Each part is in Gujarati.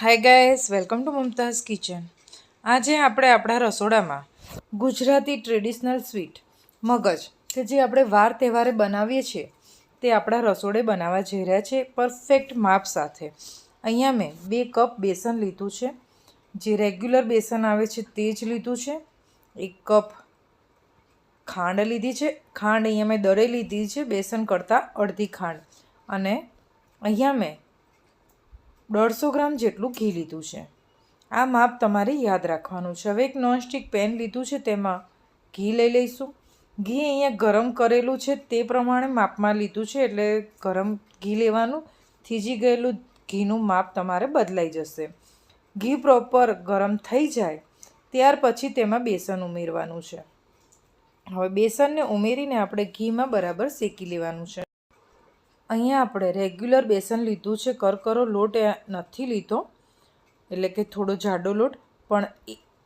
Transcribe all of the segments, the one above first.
Hi guys welcome to Mumtaz kitchen આજે આપણે આપણા રસોડામાં ગુજરાતી ટ્રેડિશનલ સ્વીટ મગજ કે જે આપણે વાર તહેવારે બનાવીએ છીએ, તે આપણા રસોડે બનાવવા જઈ રહ્યા છે પરફેક્ટ માપ સાથે. અહીંયા મેં બે કપ બેસન લીધું છે. જે રેગ્યુલર બેસન આવે છે તે જ લીધું છે. એક કપ ખાંડ લીધી છે. ખાંડ અહીંયા મેં દરે લીધી છે બેસન કરતાં અડધી ખાંડ. અને અહીંયા મેં દોઢસો ગ્રામ જેટલું ઘી લીધું છે. આ માપ તમારે યાદ રાખવાનું છે. હવે એક નોનસ્ટિક પેન લીધું છે, તેમાં ઘી લઈ લઈશું. ઘી અહીંયા ગરમ કરેલું છે, તે પ્રમાણે માપમાં લીધું છે, એટલે ગરમ ઘી લેવાનું. થીજી ગયેલું ઘીનું માપ તમારે બદલાઈ જશે. ઘી પ્રોપર ગરમ થઈ જાય, ત્યાર પછી તેમાં બેસન ઉમેરવાનું છે. હવે બેસનને ઉમેરીને આપણે ઘીમાં બરાબર શેકી લેવાનું છે. અહીંયા આપણે રેગ્યુલર બેસન લીધું છે. કરકરો લોટ નથી લીધો. એટલે કે થોડો જાડો લોટ. પણ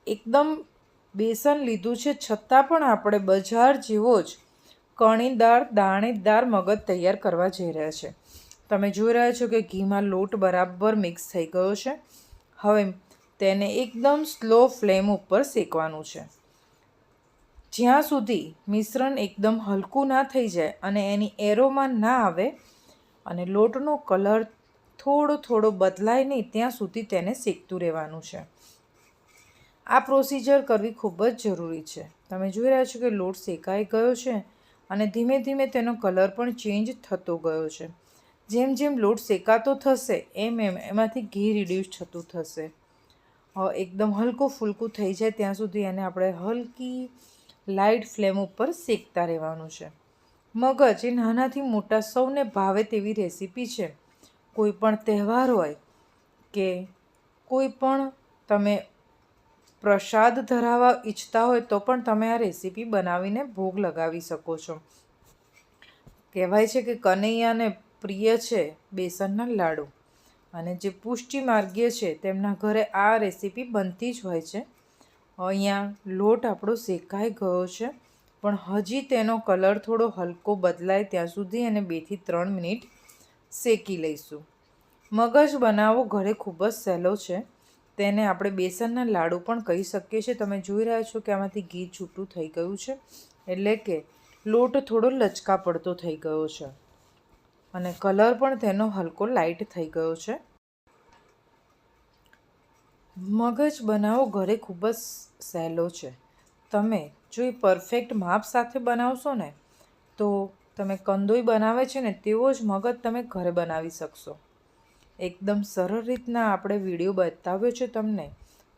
એકદમ બેસન લીધું છે. છતાં પણ આપણે બજાર જેવો જ કણીદાર, દાણેદાર મગજ તૈયાર કરવા જઈ રહ્યા છે. તમે જોઈ રહ્યા છો કે ઘીમાં લોટ બરાબર મિક્સ થઈ ગયો છે. હવે તેને એકદમ સ્લો ફ્લેમ ઉપર શેકવાનું છે. જ્યાં સુધી મિશ્રણ એકદમ હલકું ના થઈ જાય અને એની એરોમાં ના આવે અને લોટનો કલર થોડો થોડો બદલાય નહીં, ત્યાં સુધી તેને શેકતું રહેવાનું છે. આ પ્રોસિજર કરવી ખૂબ જ જરૂરી છે. તમે જોઈ રહ્યા છો કે લોટ શેકાઈ ગયો છે અને ધીમે ધીમે તેનો કલર પણ ચેન્જ થતો ગયો છે. જેમ જેમ લોટ શેકાતો થશે, એમ એમ એમાંથી ઘી રિડ્યુસ થતું થશે. એકદમ હલકું ફૂલકું થઈ જાય ત્યાં સુધી એને આપણે હલકી લાઇટ ફ્લેમ ઉપર શેકતા રહેવાનું છે. મગજ એ નાનાથી મોટા સૌને ભાવે તેવી રેસીપી છે. કોઈ પણ તહેવાર હોય કે કોઈ પણ તમે પ્રસાદ ધરાવવા ઈચ્છતા હોય તો પણ તમે આ રેસીપી બનાવીને ભોગ લગાવી શકો છો. કહેવાય છે કે કનૈયાને પ્રિય છે બેસનના લાડુ. અને જે પુષ્ટિ માર્ગીય છે તેમના ઘરે આ રેસીપી બનતી જ હોય છે. અહીંયા લોટ આપણો શેકાઈ ગયો છે. પણ હજી તેનો કલર થોડો હલકો બદલાય ત્યાં સુધી એને બેથી ત્રણ મિનિટ શેકી લઈશું. મગજ બનાવવો ઘરે ખૂબ જ સહેલો છે. તેને આપણે બેસનના લાડુ પણ કહી શકીએ છીએ. તમે જોઈ રહ્યા છો કે આમાંથી ઘી છૂટું થઈ ગયું છે. એટલે કે લોટ થોડો લચકા પડતો થઈ ગયો છે. અને કલર પણ તેનો હલકો લાઇટ થઈ ગયો છે. મગજ બનાવો ઘરે ખૂબ જ સહેલો છે. તમે જો એ પરફેક્ટ માપ સાથે બનાવશો ને, તો તમે કંદોઈ બનાવે છે ને, તેવો જ મગજ તમે ઘરે બનાવી શકશો. એકદમ સરળ રીતના આપણે વીડિયો બતાવ્યો છે તમને.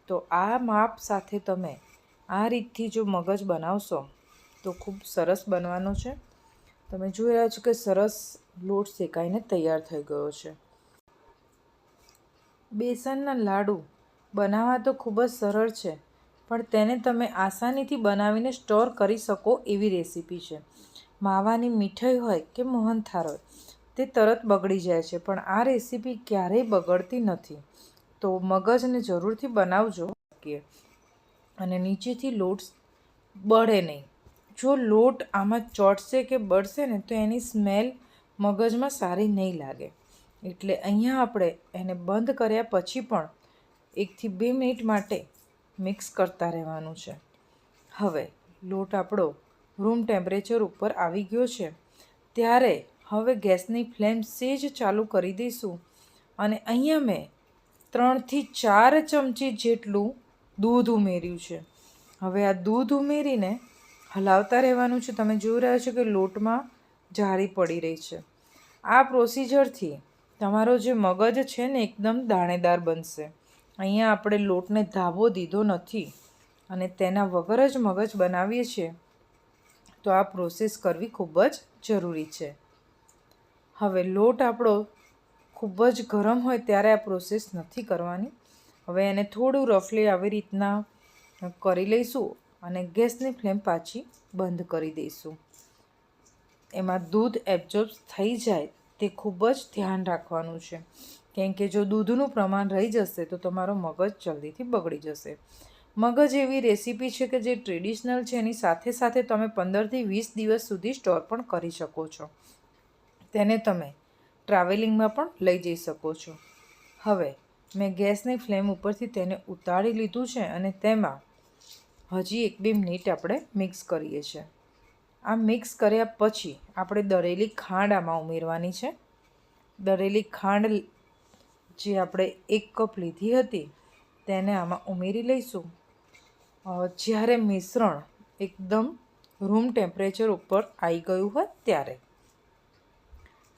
તો આ માપ સાથે તમે આ રીતથી જો મગજ બનાવશો, તો ખૂબ સરસ બનવાનો છે. તમે જોઈ રહ્યા છો કે સરસ લોટ શેકાઈને તૈયાર થઈ ગયો છે. બેસનના લાડુ બનાવવા તો ખૂબ જ સરળ છે. પણ તેને તમે આસાનીથી બનાવીને સ્ટોર કરી શકો એવી રેસીપી છે. માવાની મીઠાઈ હોય કે મોહનથાળ હોય, તે તરત બગડી જાય છે, પણ આ રેસીપી ક્યારેય બગડતી નથી. તો મગજને જરૂરથી બનાવજો. કે અને નીચેથી લોટ બળે નહીં. જો લોટ આમાં ચોટશે કે બળશે ને, તો એની સ્મેલ મગજમાં સારી નહીં લાગે. એટલે અહીંયા આપણે એને બંધ કર્યા પછી પણ એકથી બે મિનિટ માટે મિક્સ કરતા રહેવાનું છે. હવે લોટ આપણો રૂમ ટેમ્પરેચર ઉપર આવી ગયો છે. ત્યારે હવે ગેસની ફ્લેમ સેજ ચાલુ કરી દઈશું અને અહીંયા મેં ત્રણથી ચાર ચમચી જેટલું દૂધ ઉમેર્યું છે. હવે આ દૂધ ઉમેરીને હલાવતા રહેવાનું છે. તમે જોઈ રહ્યા છો કે લોટમાં જાળી પડી રહી છે. આ પ્રોસિજરથી તમારો જે મગજ છે ને, એકદમ દાણેદાર બનશે. અહીંયા આપણે લોટને ધાબો દીધો નથી અને તેના વગર જ મગજ બનાવીએ છીએ, તો આ પ્રોસેસ કરવી ખૂબ જ જરૂરી છે. હવે લોટ આપણો ખૂબ જ ગરમ હોય ત્યારે આ પ્રોસેસ નથી કરવાની. હવે એને થોડું રફલી આવી રીતના કરી લઈશું અને ગેસની ફ્લેમ પાછી બંધ કરી દઈશું. એમાં દૂધ એબ્ઝોર્બ થઈ જાય તે ખૂબ જ ધ્યાન રાખવાનું છે. કેમ કે જો દૂધનું પ્રમાણ રહી જશે, તો તમારો મગજ જલ્દીથી બગડી જશે. મગજ એવી રેસીપી છે કે જે ટ્રેડિશનલ છે, એની સાથે સાથે તમે પંદરથી વીસ દિવસ સુધી સ્ટોર પણ કરી શકો છો. તેને તમે ટ્રાવેલિંગમાં પણ લઈ જઈ શકો છો. હવે, મેં ગેસની ફ્લેમ ઉપરથી તેને ઉતારી લીધું છે અને તેમાં હજી એક બે મિનિટ આપણે મિક્સ કરીએ છીએ. આ મિક્સ કર્યા પછી આપણે દળેલી ખાંડ આમાં ઉમેરવાની છે. દળેલી ખાંડ જે આપણે એક કપ લીધી હતી તેને આમાં ઉમેરી લઈશું. જ્યારે મિશ્રણ એકદમ રૂમ ટેમ્પરેચર ઉપર આવી ગયું હોય ત્યારે.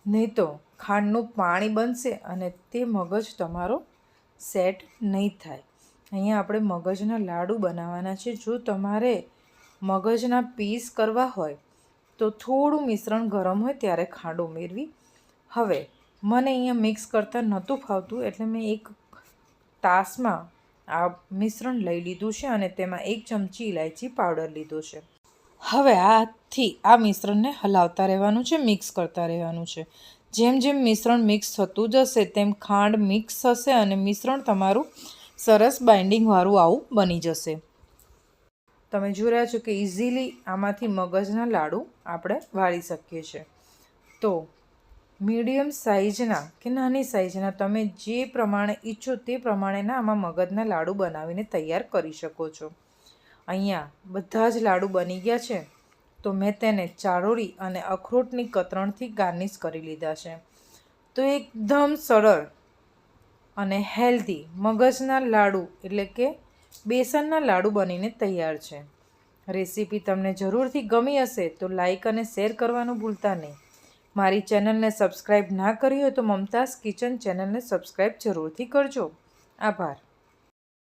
નહીં તો ખાંડનું પાણી બનશે અને તે મગજ તમારો સેટ નહીં થાય. અહીંયા આપણે મગજના લાડુ બનાવવાના છે. જો તમારે મગજના પીસ કરવા હોય તો થોડું મિશ્રણ ગરમ હોય ત્યારે ખાંડ ઉમેરવી. હવે, મને અહીંયા મિક્સ કરતાં નહોતું ફાવતું એટલે મેં એક તાસમાં આ મિશ્રણ લઈ લીધું છે અને તેમાં એક ચમચી ઇલાયચી પાવડર લીધો છે. હવે આથી આ મિશ્રણને હલાવતા રહેવાનું છે, મિક્સ કરતા રહેવાનું છે. જેમ જેમ મિશ્રણ મિક્સ થતું જશે, તેમ ખાંડ મિક્સ થશે અને મિશ્રણ તમારું સરસ બાઇન્ડિંગવાળું આવું બની જશે. તમે જોઈ રહ્યા છો કે ઇઝીલી આમાંથી મગજના લાડુ આપણે વાળી શકીએ છીએ. તો મીડિયમ સાઇઝના કે નાની સાઇઝના તમે જે પ્રમાણે ઈચ્છો તે પ્રમાણેના આમાં મગજના લાડુ બનાવીને તૈયાર કરી શકો છો. અહીંયા બધા જ લાડુ બની ગયા છે. તો મેં તેને ચારોળી અને અખરોટની કતરણથી ગાર્નિશ કરી લીધા છે. તો એકદમ સરળ અને હેલ્ધી મગજના લાડુ એટલે કે બેસનના લાડુ બનીને તૈયાર છે. રેસીપી તમને જરૂરથી ગમી હશે તો લાઇક અને શેર કરવાનું ભૂલતા નહીં. મારી ચેનલને સબસ્ક્રાઈબ ના કરી હોય તો મમતાઝ કિચન ચેનલને સબસ્ક્રાઈબ જરૂરથી કરજો. આભાર.